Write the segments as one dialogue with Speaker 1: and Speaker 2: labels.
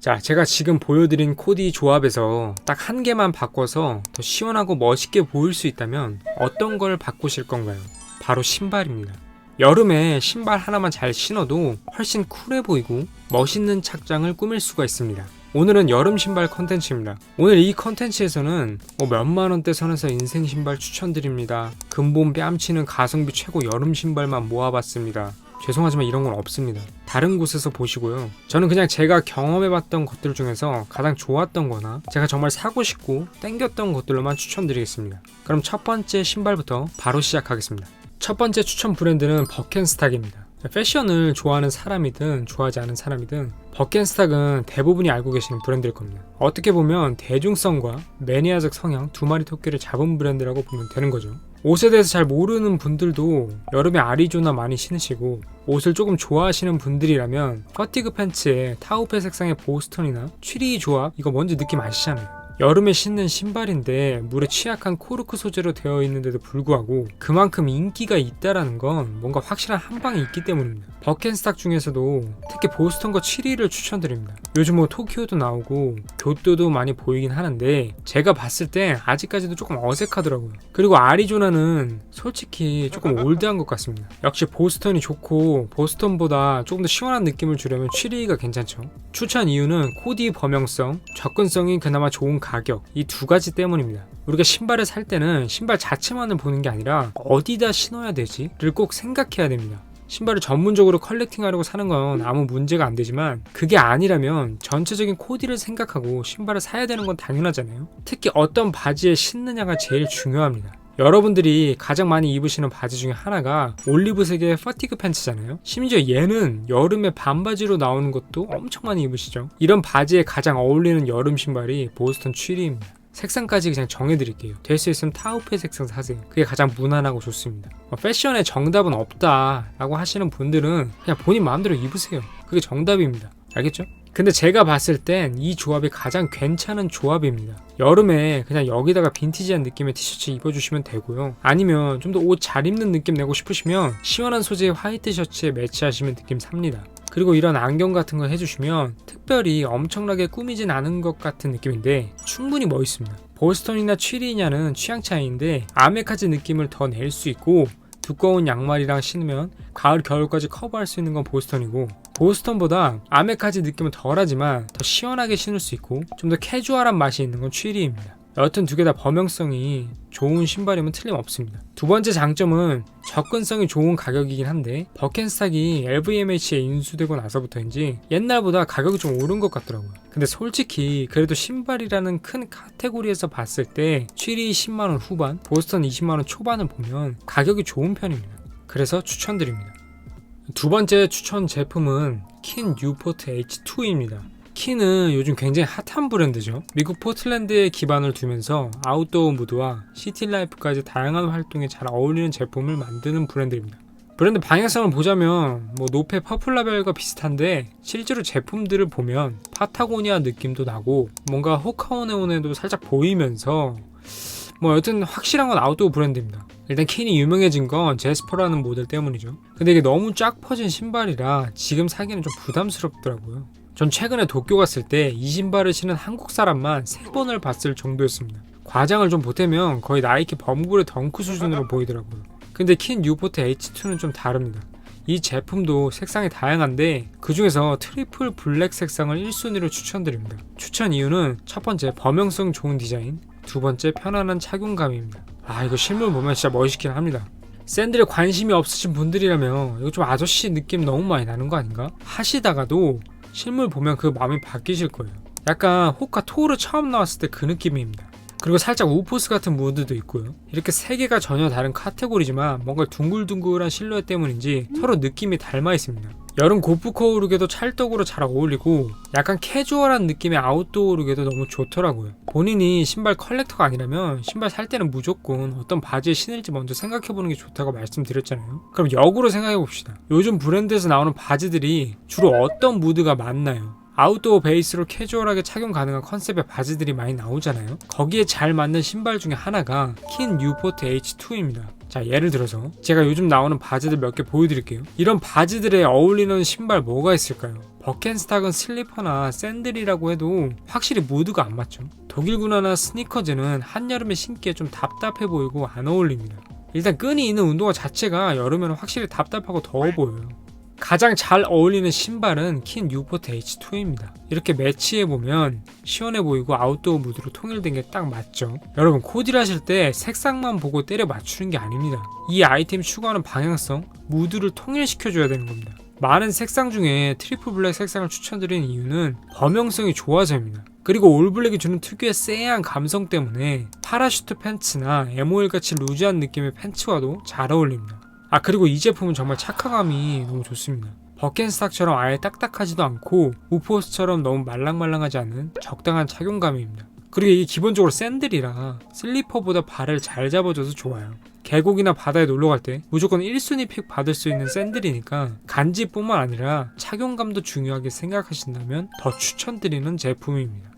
Speaker 1: 자, 제가 지금 보여드린 코디 조합에서 딱 한 개만 바꿔서 더 시원하고 멋있게 보일 수 있다면 어떤 걸 바꾸실 건가요? 바로 신발입니다. 여름에 신발 하나만 잘 신어도 훨씬 쿨해 보이고 멋있는 착장을 꾸밀 수가 있습니다. 오늘은 여름 신발 컨텐츠입니다. 오늘 이 컨텐츠에서는 뭐 몇만 원대 선에서 인생 신발 추천드립니다. 근본 뺨치는 가성비 최고 여름 신발만 모아봤습니다. 죄송하지만 이런 건 없습니다. 다른 곳에서 보시고요. 저는 그냥 제가 경험해봤던 것들 중에서 가장 좋았던 거나 제가 정말 사고 싶고 땡겼던 것들로만 추천드리겠습니다. 그럼 첫 번째 신발부터 바로 시작하겠습니다. 첫 번째 추천 브랜드는 버켄스탁입니다. 패션을 좋아하는 사람이든 좋아하지 않은 사람이든 버켄스탁은 대부분이 알고 계시는 브랜드일 겁니다. 어떻게 보면 대중성과 매니아적 성향 두 마리 토끼를 잡은 브랜드라고 보면 되는 거죠. 옷에 대해서 잘 모르는 분들도 여름에 아리조나 많이 신으시고 옷을 조금 좋아하시는 분들이라면 퍼티그 팬츠에 타우페 색상의 보스턴이나 취리 조합 이거 뭔지 느낌 아시잖아요. 여름에 신는 신발인데 물에 취약한 코르크 소재로 되어 있는데도 불구하고 그만큼 인기가 있다라는 건 뭔가 확실한 한방이 있기 때문입니다. 버켄스탁 중에서도 특히 보스턴과 취리를 추천드립니다. 요즘 뭐 토키오도 나오고 교토도 많이 보이긴 하는데 제가 봤을 때 아직까지도 조금 어색하더라고요. 그리고 아리조나는 솔직히 조금 올드한 것 같습니다. 역시 보스턴이 좋고 보스턴보다 조금 더 시원한 느낌을 주려면 취리가 괜찮죠. 추천 이유는 코디 범용성, 접근성이 그나마 좋은 가격 이 두 가지 때문입니다. 우리가 신발을 살 때는 신발 자체만을 보는 게 아니라 어디다 신어야 되지를 꼭 생각해야 됩니다. 신발을 전문적으로 컬렉팅하려고 사는 건 아무 문제가 안 되지만 그게 아니라면 전체적인 코디를 생각하고 신발을 사야 되는 건 당연하잖아요. 특히 어떤 바지에 신느냐가 제일 중요합니다. 여러분들이 가장 많이 입으시는 바지 중에 하나가 올리브색의 퍼티그 팬츠잖아요. 심지어 얘는 여름에 반바지로 나오는 것도 엄청 많이 입으시죠. 이런 바지에 가장 어울리는 여름 신발이 보스턴 취리입니다. 색상까지 그냥 정해드릴게요. 될 수 있으면 타우페 색상 사세요. 그게 가장 무난하고 좋습니다. 뭐 패션에 정답은 없다라고 하시는 분들은 그냥 본인 마음대로 입으세요. 그게 정답입니다. 알겠죠? 근데 제가 봤을 땐 이 조합이 가장 괜찮은 조합입니다. 여름에 그냥 여기다가 빈티지한 느낌의 티셔츠 입어주시면 되고요. 아니면 좀 더 옷 잘 입는 느낌 내고 싶으시면 시원한 소재의 화이트 셔츠에 매치하시면 느낌 삽니다. 그리고 이런 안경 같은 거 해주시면 특별히 엄청나게 꾸미진 않은 것 같은 느낌인데 충분히 멋있습니다. 보스턴이나 취리냐는 취향 차이인데 아메카지 느낌을 더 낼 수 있고 두꺼운 양말이랑 신으면 가을 겨울까지 커버할 수 있는 건 보스턴이고 보스턴보다 아메카지 느낌은 덜하지만 더 시원하게 신을 수 있고 좀 더 캐주얼한 맛이 있는 건 취리입니다. 여튼 두 개 다 범용성이 좋은 신발이면 틀림없습니다. 두 번째 장점은 접근성이 좋은 가격이긴 한데 버켄스탁이 LVMH에 인수되고 나서부터인지 옛날보다 가격이 좀 오른 것 같더라고요. 근데 솔직히 그래도 신발이라는 큰 카테고리에서 봤을 때 취리 10만원 후반, 보스턴 20만원 초반을 보면 가격이 좋은 편입니다. 그래서 추천드립니다. 두 번째 추천 제품은 킨 뉴포트 H2입니다. 키는 요즘 굉장히 핫한 브랜드죠. 미국 포틀랜드에 기반을 두면서 아웃도어 무드와 시티 라이프까지 다양한 활동에 잘 어울리는 제품을 만드는 브랜드입니다. 브랜드 방향성을 보자면 뭐 노페 퍼플라벨과 비슷한데 실제로 제품들을 보면 파타고니아 느낌도 나고 뭔가 호카오네온에도 살짝 보이면서 뭐 여튼 확실한 건 아웃도어 브랜드입니다. 일단 킨이 유명해진 건 제스퍼라는 모델 때문이죠. 근데 이게 너무 쫙 퍼진 신발이라 지금 사기는 좀 부담스럽더라고요. 전 최근에 도쿄 갔을 때 이 신발을 신은 한국 사람만 세 번을 봤을 정도였습니다. 과장을 좀 보태면 거의 나이키 범굴의 덩크 수준으로 보이더라고요. 근데 킨 뉴포트 H2는 좀 다릅니다. 이 제품도 색상이 다양한데 그 중에서 트리플 블랙 색상을 1순위로 추천드립니다. 추천 이유는 첫 번째 범용성 좋은 디자인, 두 번째 편안한 착용감입니다. 아 이거 실물 보면 진짜 멋있긴 합니다. 샌들에 관심이 없으신 분들이라면 이거 좀 아저씨 느낌 너무 많이 나는 거 아닌가? 하시다가도 실물 보면 그 마음이 바뀌실 거예요. 약간 호카 토르 처음 나왔을 때 그 느낌입니다. 그리고 살짝 우포스 같은 무드도 있고요. 이렇게 세 개가 전혀 다른 카테고리지만 뭔가 둥글둥글한 실루엣 때문인지 서로 느낌이 닮아 있습니다. 여름 고프코 룩에도 찰떡으로 잘 어울리고 약간 캐주얼한 느낌의 아웃도어 룩에도 너무 좋더라고요. 본인이 신발 컬렉터가 아니라면 신발 살 때는 무조건 어떤 바지에 신을지 먼저 생각해보는 게 좋다고 말씀드렸잖아요. 그럼 역으로 생각해봅시다. 요즘 브랜드에서 나오는 바지들이 주로 어떤 무드가 많나요? 아웃도어 베이스로 캐주얼하게 착용 가능한 컨셉의 바지들이 많이 나오잖아요. 거기에 잘 맞는 신발 중에 하나가 킨 뉴포트 H2입니다. 자 예를 들어서 제가 요즘 나오는 바지들 몇 개 보여드릴게요 이런 바지들에 어울리는 신발 뭐가 있을까요? 버켄스탁은 슬리퍼나 샌들이라고 해도 확실히 무드가 안 맞죠 독일 군화나 스니커즈는 한여름에 신기에 좀 답답해 보이고 안 어울립니다 일단 끈이 있는 운동화 자체가 여름에는 확실히 답답하고 더워 보여요 가장 잘 어울리는 신발은 킨 뉴포트 H2입니다. 이렇게 매치해보면 시원해 보이고 아웃도어 무드로 통일된 게 딱 맞죠. 여러분 코디를 하실 때 색상만 보고 때려 맞추는 게 아닙니다. 이 아이템 추구하는 방향성, 무드를 통일시켜줘야 되는 겁니다. 많은 색상 중에 트리플 블랙 색상을 추천드리는 이유는 범용성이 좋아서입니다. 그리고 올블랙이 주는 특유의 쎄한 감성 때문에 파라슈트 팬츠나 MOL 같이 루즈한 느낌의 팬츠와도 잘 어울립니다. 아 그리고 이 제품은 정말 착화감이 너무 좋습니다. 버켄스탁처럼 아예 딱딱하지도 않고 우포스처럼 너무 말랑말랑하지 않은 적당한 착용감입니다. 그리고 이게 기본적으로 샌들이라 슬리퍼보다 발을 잘 잡아줘서 좋아요. 계곡이나 바다에 놀러 갈 때 무조건 1순위 픽 받을 수 있는 샌들이니까 간지뿐만 아니라 착용감도 중요하게 생각하신다면 더 추천드리는 제품입니다.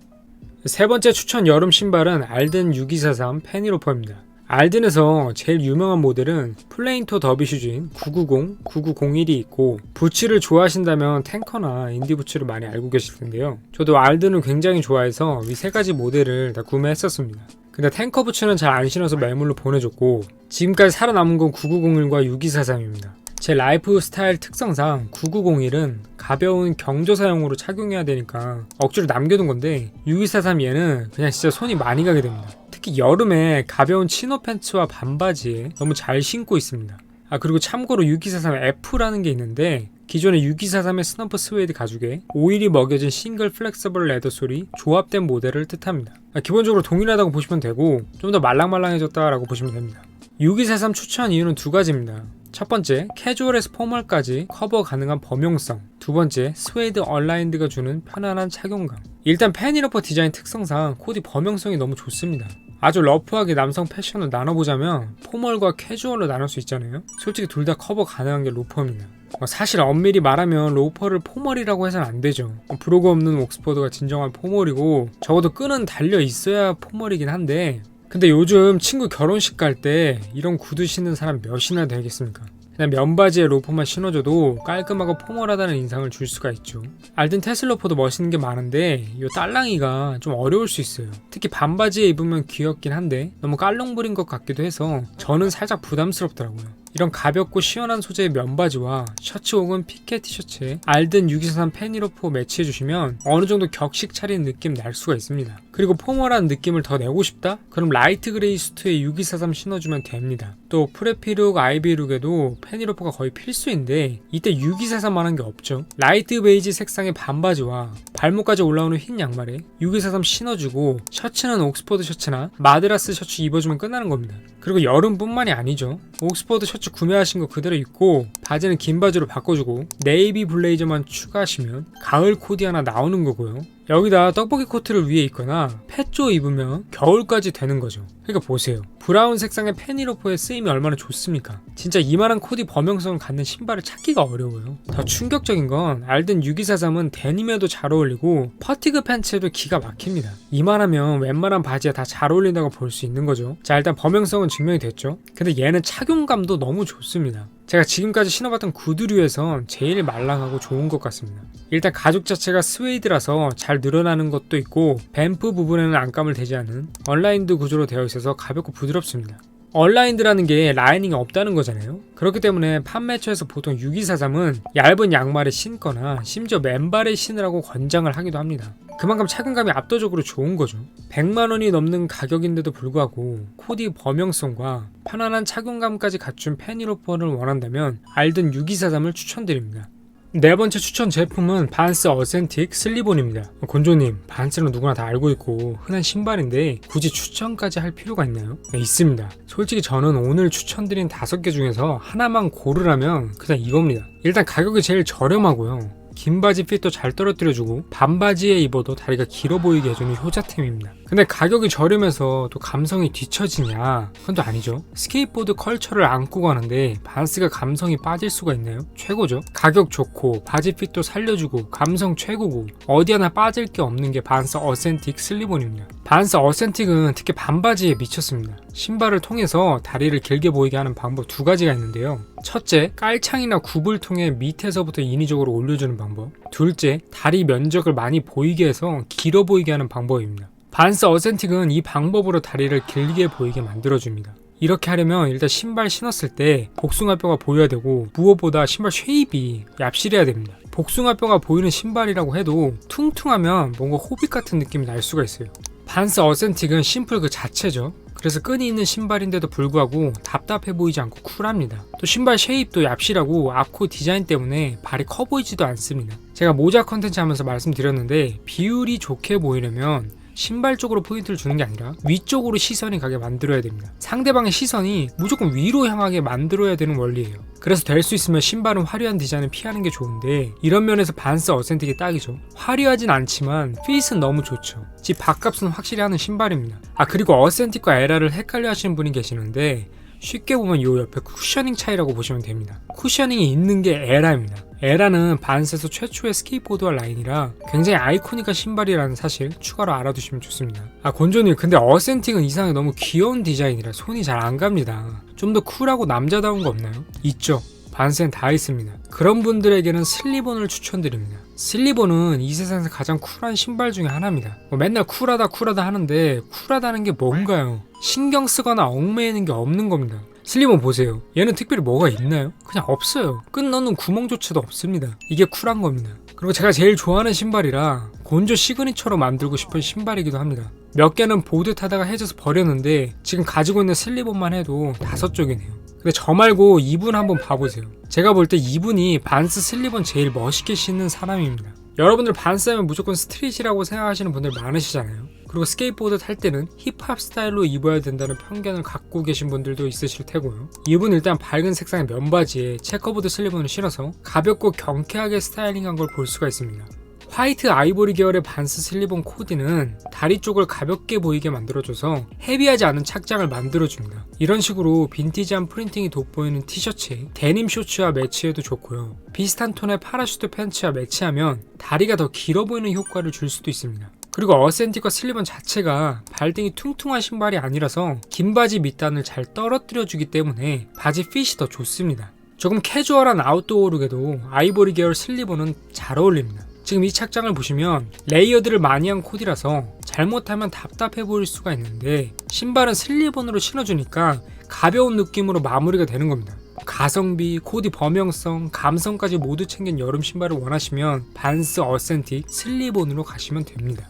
Speaker 1: 세 번째 추천 여름 신발은 알든 6243 페니로퍼입니다. 알든에서 제일 유명한 모델은 플레인토 더비 슈즈인 990, 9901이 있고 부츠를 좋아하신다면 탱커나 인디 부츠를 많이 알고 계실 텐데요. 저도 알든을 굉장히 좋아해서 이 세 가지 모델을 다 구매했었습니다. 근데 탱커 부츠는 잘 안 신어서 매물로 보내줬고 지금까지 살아남은 건 9901과 6243입니다. 제 라이프 스타일 특성상 9901은 가벼운 경조사용으로 착용해야 되니까 억지로 남겨둔 건데 6243 얘는 그냥 진짜 손이 많이 가게 됩니다. 특히 여름에 가벼운 치노 팬츠와 반바지에 너무 잘 신고 있습니다. 아 그리고 참고로 6243F라는 게 있는데 기존의 6243의 스넘프 스웨이드 가죽에 오일이 먹여진 싱글 플렉서블 레더 솔이 조합된 모델을 뜻합니다. 아, 기본적으로 동일하다고 보시면 되고 좀 더 말랑말랑해졌다라고 보시면 됩니다. 6243 추천 이유는 두 가지입니다. 첫 번째, 캐주얼에서 포멀까지 커버 가능한 범용성. 두 번째, 스웨이드 얼라인드가 주는 편안한 착용감. 일단 팬이러퍼 디자인 특성상 코디 범용성이 너무 좋습니다. 아주 러프하게 남성 패션을 나눠보자면 포멀과 캐주얼로 나눌 수 있잖아요. 솔직히 둘 다 커버 가능한 게 로퍼입니다. 어, 사실 엄밀히 말하면 로퍼를 포멀이라고 해서는 안 되죠. 어, 브로그 없는 옥스퍼드가 진정한 포멀이고 적어도 끈은 달려 있어야 포멀이긴 한데 근데 요즘 친구 결혼식 갈 때 이런 구두 신는 사람 몇이나 되겠습니까? 그냥 면바지에 로퍼만 신어줘도 깔끔하고 포멀하다는 인상을 줄 수가 있죠. 알든 테슬로퍼도 멋있는 게 많은데 이 딸랑이가 좀 어려울 수 있어요. 특히 반바지에 입으면 귀엽긴 한데 너무 깔롱부린 것 같기도 해서 저는 살짝 부담스럽더라고요. 이런 가볍고 시원한 소재의 면바지와 셔츠 혹은 피켓 티셔츠에 알든 623 페니로포 매치해주시면 어느 정도 격식 차린 느낌 날 수가 있습니다. 그리고 포멀한 느낌을 더 내고 싶다? 그럼 라이트 그레이 수트에 6243 신어주면 됩니다. 또 프레피룩, 아이비룩에도 페니로포가 거의 필수인데 이때 6243만한 게 없죠. 라이트 베이지 색상의 반바지와 발목까지 올라오는 흰 양말에 6243 신어주고 셔츠는 옥스퍼드 셔츠나 마드라스 셔츠 입어주면 끝나는 겁니다. 그리고 여름뿐만이 아니죠. 옥스퍼드 셔츠 구매하신 거 그대로 입고 바지는 긴 바지로 바꿔주고 네이비 블레이저만 추가하시면 가을 코디 하나 나오는 거고요. 여기다 떡볶이 코트를 위에 입거나 펫조 입으면 겨울까지 되는 거죠. 그러니까 보세요. 브라운 색상의 페니로퍼의 쓰임이 얼마나 좋습니까? 진짜 이만한 코디 범용성을 갖는 신발을 찾기가 어려워요. 더 충격적인 건 알든 6243은 데님에도 잘 어울리고 퍼티그 팬츠에도 기가 막힙니다. 이만하면 웬만한 바지에 다 잘 어울린다고 볼 수 있는 거죠. 자 일단 범용성은 증명이 됐죠. 근데 얘는 착용감도 너무 좋습니다. 제가 지금까지 신어봤던 구두류에선 제일 말랑하고 좋은 것 같습니다. 일단 가죽 자체가 스웨이드라서 잘 늘어나는 것도 있고 뱀프 부분에는 안감을 대지 않은 얼라인드 구조로 되어 있어서 가볍고 부드럽습니다. 얼라인드라는 게 라이닝이 없다는 거잖아요. 그렇기 때문에 판매처에서 보통 6243은 얇은 양말에 신거나 심지어 맨발에 신으라고 권장을 하기도 합니다. 그만큼 착용감이 압도적으로 좋은 거죠. 100만 원이 넘는 가격인데도 불구하고 코디 범용성과 편안한 착용감까지 갖춘 페니로퍼를 원한다면 알든 6243을 추천드립니다. 네 번째 추천 제품은 반스 어센틱 슬리본입니다. 곤조님, 반스는 누구나 다 알고 있고 흔한 신발인데 굳이 추천까지 할 필요가 있나요? 네, 있습니다. 솔직히 저는 오늘 추천드린 다섯 개 중에서 하나만 고르라면 그냥 이겁니다. 일단 가격이 제일 저렴하고요. 긴 바지 핏도 잘 떨어뜨려주고 반바지에 입어도 다리가 길어 보이게 해주는 효자템입니다. 근데 가격이 저렴해서 또 감성이 뒤처지냐? 그건 또 아니죠. 스케이트보드 컬처를 안고 가는데 반스가 감성이 빠질 수가 있나요? 최고죠. 가격 좋고 바지 핏도 살려주고 감성 최고고 어디 하나 빠질 게 없는 게 반스 어센틱 슬리본입니다. 반스 어센틱은 특히 반바지에 미쳤습니다. 신발을 통해서 다리를 길게 보이게 하는 방법 두 가지가 있는데요. 첫째, 깔창이나 굽을 통해 밑에서부터 인위적으로 올려주는 방법. 둘째, 다리 면적을 많이 보이게 해서 길어 보이게 하는 방법입니다. 반스 어센틱은 이 방법으로 다리를 길게 보이게 만들어줍니다. 이렇게 하려면 일단 신발 신었을 때 복숭아뼈가 보여야 되고 무엇보다 신발 쉐입이 얍실해야 됩니다. 복숭아뼈가 보이는 신발이라고 해도 퉁퉁하면 뭔가 호빗 같은 느낌이 날 수가 있어요. 반스 어센틱은 심플 그 자체죠. 그래서 끈이 있는 신발인데도 불구하고 답답해 보이지 않고 쿨합니다. 또 신발 쉐입도 얍실하고 앞코 디자인 때문에 발이 커 보이지도 않습니다. 제가 모자 컨텐츠 하면서 말씀드렸는데 비율이 좋게 보이려면 신발 쪽으로 포인트를 주는 게 아니라 위쪽으로 시선이 가게 만들어야 됩니다. 상대방의 시선이 무조건 위로 향하게 만들어야 되는 원리예요. 그래서 될 수 있으면 신발은 화려한 디자인을 피하는 게 좋은데 이런 면에서 반스 어센틱이 딱이죠. 화려하진 않지만 핏은 너무 좋죠. 집 밥값은 확실히 하는 신발입니다. 아 그리고 어센틱과 에라를 헷갈려 하시는 분이 계시는데 쉽게 보면 이 옆에 쿠셔닝 차이라고 보시면 됩니다. 쿠셔닝이 있는 게 에라입니다. 에라는 반스에서 최초의 스케이트보드와 라인이라 굉장히 아이코닉한 신발이라는 사실 추가로 알아두시면 좋습니다. 아 곤조님 근데 어센틱은 이상하게 너무 귀여운 디자인이라 손이 잘 안 갑니다. 좀 더 쿨하고 남자다운 거 없나요? 있죠. 반스엔 다 있습니다. 그런 분들에게는 슬리본을 추천드립니다. 슬리본은 이 세상에서 가장 쿨한 신발 중에 하나입니다. 뭐 맨날 쿨하다 쿨하다 하는데 쿨하다는 게 뭔가요? 신경 쓰거나 얽매이는 게 없는 겁니다. 슬리본 보세요. 얘는 특별히 뭐가 있나요? 그냥 없어요. 끈 넣는 구멍조차도 없습니다. 이게 쿨한 겁니다. 그리고 제가 제일 좋아하는 신발이라 곤조 시그니처로 만들고 싶은 신발이기도 합니다. 몇 개는 보드 타다가 해져서 버렸는데 지금 가지고 있는 슬리본만 해도 다섯 쪽이네요. 근데 저 말고 이분 한번 봐보세요. 제가 볼 때 이분이 반스 슬리본 제일 멋있게 신는 사람입니다. 여러분들 반스 하면 무조건 스트릿이라고 생각하시는 분들 많으시잖아요. 그리고 스케이트보드 탈 때는 힙합 스타일로 입어야 된다는 편견을 갖고 계신 분들도 있으실 테고요. 이분 일단 밝은 색상의 면바지에 체커보드 슬리본을 신어서 가볍고 경쾌하게 스타일링한 걸 볼 수가 있습니다. 화이트 아이보리 계열의 반스 슬리본 코디는 다리 쪽을 가볍게 보이게 만들어줘서 헤비하지 않은 착장을 만들어줍니다. 이런 식으로 빈티지한 프린팅이 돋보이는 티셔츠에 데님 쇼츠와 매치해도 좋고요. 비슷한 톤의 파라슈트 팬츠와 매치하면 다리가 더 길어 보이는 효과를 줄 수도 있습니다. 그리고 어센틱과 슬리본 자체가 발등이 퉁퉁한 신발이 아니라서 긴 바지 밑단을 잘 떨어뜨려 주기 때문에 바지 핏이 더 좋습니다. 조금 캐주얼한 아웃도어 룩에도 아이보리 계열 슬리본은 잘 어울립니다. 지금 이 착장을 보시면 레이어드를 많이 한 코디라서 잘못하면 답답해 보일 수가 있는데 신발은 슬리본으로 신어주니까 가벼운 느낌으로 마무리가 되는 겁니다. 가성비, 코디 범용성, 감성까지 모두 챙긴 여름 신발을 원하시면 반스 어센틱 슬리본으로 가시면 됩니다.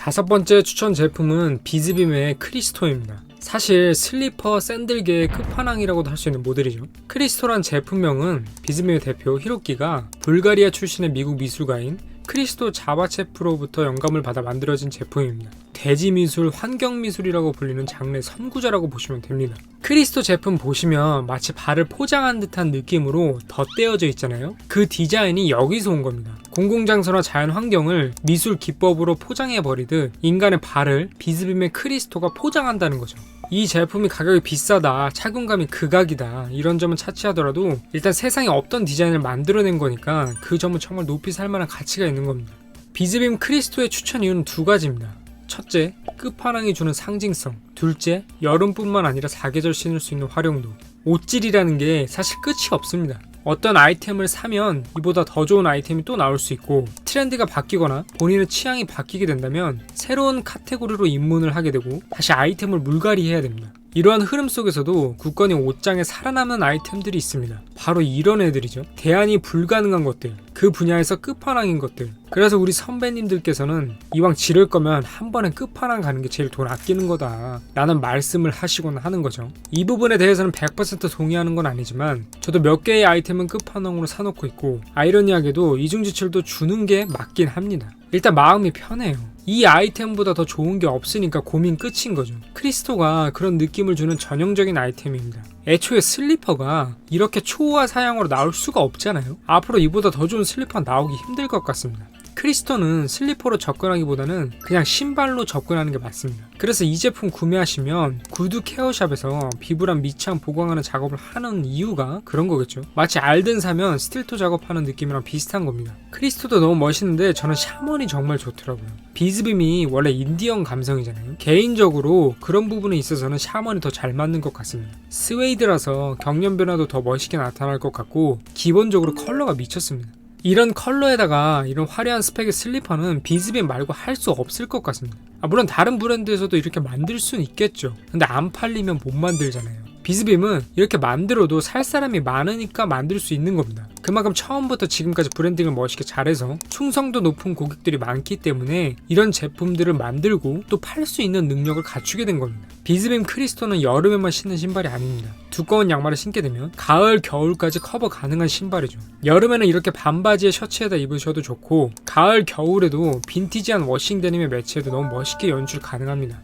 Speaker 1: 다섯 번째 추천 제품은 비즈빔의 크리스토입니다. 사실 슬리퍼 샌들계의 끝판왕이라고도 할 수 있는 모델이죠. 크리스토란 제품명은 비즈빔의 대표 히로키가 불가리아 출신의 미국 미술가인 크리스토 자바체프로부터 영감을 받아 만들어진 제품입니다. 대지 미술, 환경 미술이라고 불리는 장르의 선구자라고 보시면 됩니다. 크리스토 제품 보시면 마치 발을 포장한 듯한 느낌으로 덧대어져 있잖아요. 그 디자인이 여기서 온 겁니다. 공공장소나 자연 환경을 미술 기법으로 포장해 버리듯 인간의 발을 비즈빔의 크리스토가 포장한다는 거죠. 이 제품이 가격이 비싸다, 착용감이 극악이다 이런 점은 차치하더라도 일단 세상에 없던 디자인을 만들어낸 거니까 그 점은 정말 높이 살만한 가치가 있는 겁니다. 비즈빔 크리스토의 추천 이유는 두 가지입니다. 첫째, 끝판왕이 주는 상징성. 둘째, 여름뿐만 아니라 사계절 신을 수 있는 활용도. 옷질이라는 게 사실 끝이 없습니다. 어떤 아이템을 사면 이보다 더 좋은 아이템이 또 나올 수 있고 트렌드가 바뀌거나 본인의 취향이 바뀌게 된다면 새로운 카테고리로 입문을 하게 되고 다시 아이템을 물갈이해야 됩니다. 이러한 흐름 속에서도 굳건히 옷장에 살아남는 아이템들이 있습니다. 바로 이런 애들이죠. 대안이 불가능한 것들, 그 분야에서 끝판왕인 것들. 그래서 우리 선배님들께서는 이왕 지를 거면 한 번에 끝판왕 가는 게 제일 돈 아끼는 거다. 라는 말씀을 하시곤 하는 거죠. 이 부분에 대해서는 100% 동의하는 건 아니지만 저도 몇 개의 아이템은 끝판왕으로 사놓고 있고 아이러니하게도 이중지출도 주는 게 맞긴 합니다. 일단 마음이 편해요. 이 아이템보다 더 좋은 게 없으니까 고민 끝인 거죠. 크리스토가 그런 느낌을 주는 전형적인 아이템입니다. 애초에 슬리퍼가 이렇게 초호화 사양으로 나올 수가 없잖아요. 앞으로 이보다 더 좋은 슬리퍼가 나오기 힘들 것 같습니다. 크리스토는 슬리퍼로 접근하기보다는 그냥 신발로 접근하는 게 맞습니다. 그래서 이 제품 구매하시면 구두 케어샵에서 비브람 밑창 보강하는 작업을 하는 이유가 그런 거겠죠. 마치 알든 사면 스틸토 작업하는 느낌이랑 비슷한 겁니다. 크리스토도 너무 멋있는데 저는 샤먼이 정말 좋더라고요. 비즈빔이 원래 인디언 감성이잖아요. 개인적으로 그런 부분에 있어서는 샤먼이 더 잘 맞는 것 같습니다. 스웨이드라서 경련 변화도 더 멋있게 나타날 것 같고 기본적으로 컬러가 미쳤습니다. 이런 컬러에다가 이런 화려한 스펙의 슬리퍼는 비즈빔 말고 할 수 없을 것 같습니다. 아, 물론 다른 브랜드에서도 이렇게 만들 수는 있겠죠. 근데 안 팔리면 못 만들잖아요. 비즈빔은 이렇게 만들어도 살 사람이 많으니까 만들 수 있는 겁니다. 그만큼 처음부터 지금까지 브랜딩을 멋있게 잘해서 충성도 높은 고객들이 많기 때문에 이런 제품들을 만들고 또 팔 수 있는 능력을 갖추게 된 겁니다. 비즈빔 크리스토는 여름에만 신는 신발이 아닙니다. 두꺼운 양말을 신게 되면 가을, 겨울까지 커버 가능한 신발이죠. 여름에는 이렇게 반바지에 셔츠에다 입으셔도 좋고 가을, 겨울에도 빈티지한 워싱 데님에 매치해도 너무 멋있게 연출 가능합니다.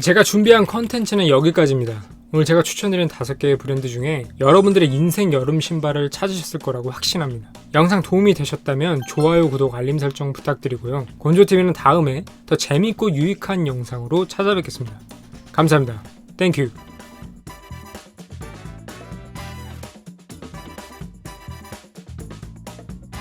Speaker 1: 제가 준비한 컨텐츠는 여기까지입니다. 오늘 제가 추천드린 다섯 개의 브랜드 중에 여러분들의 인생 여름 신발을 찾으셨을 거라고 확신합니다. 영상 도움이 되셨다면 좋아요, 구독, 알림 설정 부탁드리고요. 곤조TV는 다음에 더 재밌고 유익한 영상으로 찾아뵙겠습니다. 감사합니다. 땡큐.